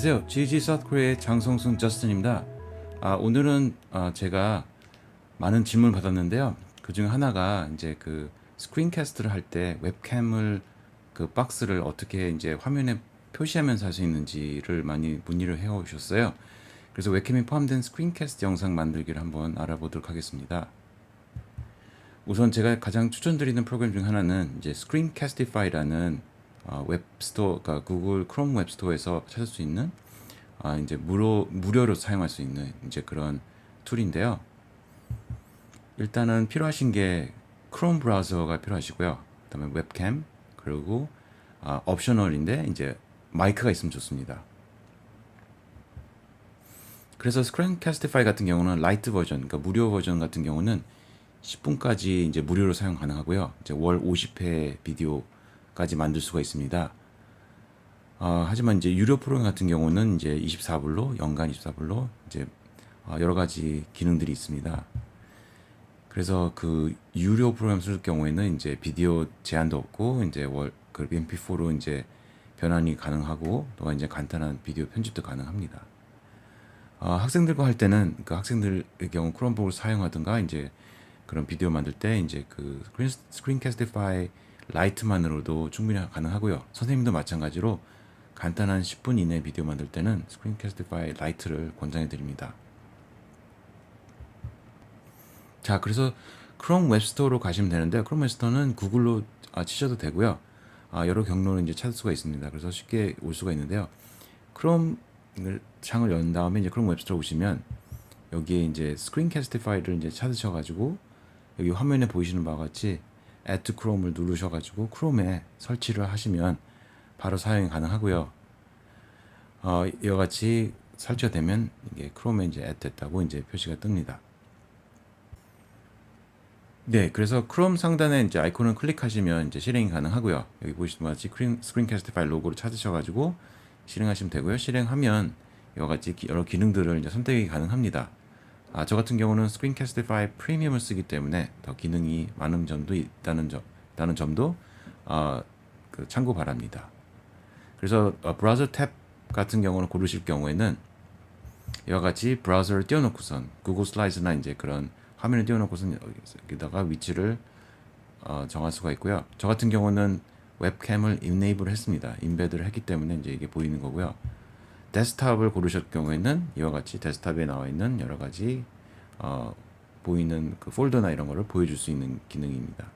안녕하세요. GG 사우코리아의 장성순 저스틴입니다. 아, 오늘은 아, 제가 많은 질문을 받았는데요. 그 중에 하나가 이제 그 스크린캐스트를 할 때 웹캠을 그 박스를 어떻게 이제 화면에 표시하면서 할 수 있는지를 많이 문의를 해 오셨어요. 그래서 웹캠이 포함된 스크린캐스트 영상 만들기를 한번 알아보도록 하겠습니다. 우선 제가 가장 추천드리는 프로그램 중 하나는 이제 스크린캐스티파이라는 어, 웹스토어, 그러니까 구글 크롬 웹스토어에서 찾을 수 있는 아, 이제 무료 무료로 사용할 수 있는 이제 그런 툴인데요. 일단은 필요하신 게 크롬 브라우저가 필요하시고요. 그다음에 웹캠 그리고 아, 옵셔널인데 이제 마이크가 있으면 좋습니다. 그래서 스크린캐스티파이 같은 경우는 라이트 버전, 그러니까 무료 버전 같은 경우는 10분까지 이제 무료로 사용 가능하고요. 이제 월 50회 비디오 까지 만들 수가 있습니다. 어, 하지만 이제 유료 프로그램 같은 경우는 이제 24불로 연간 24불로 이제 어, 여러 가지 기능들이 있습니다. 그래서 그 유료 프로그램 쓸 경우에는 이제 비디오 제한도 없고 이제 월그 MP4로 이제 변환이 가능하고 또 이제 간단한 비디오 편집도 가능합니다. 어, 학생들과 할 때는 그 학생들의 경우 크롬북을 사용하든가 이제 그런 비디오 만들 때 이제 그 스크린, 스크린캐스티파이 라이트만으로도 충분히 가능하고요. 선생님도 마찬가지로 간단한 10분 이내 비디오 만들 때는 스크린캐스티파이 라이트를 권장해 드립니다. 자, 그래서 크롬 웹스토어로 가시면 되는데 크롬 웹스토어는 구글로 아, 치셔도 되고요. 아, 여러 경로를 이제 찾을 수가 있습니다. 그래서 쉽게 올 수가 있는데요. 크롬 창을 연 다음에 이제 크롬 웹스토어 오시면 여기에 이제 스크린캐스티파이를 이제 찾으셔가지고 여기 화면에 보이시는 바와 같이 To Chrome을 누르셔가지고 크롬에 설치를 하시면 바로 사용이 가능하고요. 어, 이와 같이 설치가 되면 이게 크롬에 이제 Add 됐다고 이제 표시가 뜹니다. 네, 그래서 크롬 상단에 이제 아이콘을 클릭하시면 이제 실행이 가능하고요. 여기 보시는 것 같이 스크린, 스크린캐스티파이 로고를 찾으셔가지고 실행하시면 되고요. 실행하면 이와 같이 기- 여러 기능들을 이제 선택이 가능합니다. 아, 저 같은 경우는 스크린캐스티파이 프리미엄을 쓰기 때문에 더 기능이 많은 점도 있다는 점, 있다는 점도 아, 그 참고 바랍니다. 그래서 어, 브라우저 탭 같은 경우는 고르실 경우에는 이와 같이 브라우저를 띄워놓고선 구글 슬라이드나 이제 그런 화면을 띄워놓고선 여기다가 위치를 어, 정할 수가 있고요. 저 같은 경우는 웹캠을 인네이블 했습니다. 인베드를 했기 때문에 이제 이게 보이는 거고요. 데스크탑을 고르실 경우에는 이와 같이 데스크탑에 나와 있는 여러 가지 어, 보이는 그 폴더나 이런 거를 보여줄 수 있는 기능입니다.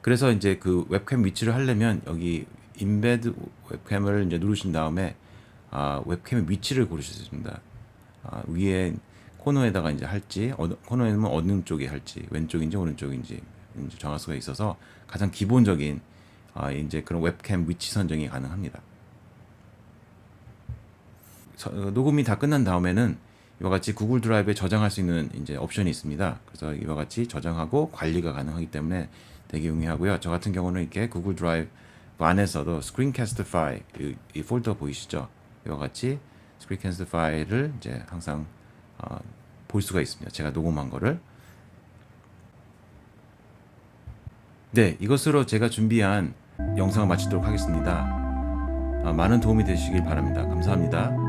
그래서 이제 그 웹캠 위치를 하려면 여기 인베드 웹캠을 이제 누르신 다음에 아, 웹캠의 위치를 있습니다. 아, 위에 코너에다가 이제 할지 어느 코너에는 어느 쪽에 할지 왼쪽인지 오른쪽인지 이제 정할 수가 있어서 가장 기본적인 아, 이제 그런 웹캠 위치 선정이 가능합니다. 서- 어, 녹음이 다 끝난 다음에는 이와 같이 구글 드라이브에 저장할 수 있는 이제 옵션이 있습니다. 그래서 이와 같이 저장하고 관리가 가능하기 때문에 되게 용이하고요. 저 같은 경우는 이렇게 구글 드라이브 안에서도 스크린캐스트파이 이, 이 폴더 보이시죠? 이와 같이 스크린캐스트파이를 이제 항상 어, 볼 수가 있습니다. 제가 녹음한 거를. 네, 이것으로 제가 준비한 영상을 마치도록 하겠습니다. 아, 많은 도움이 되시길 바랍니다. 감사합니다.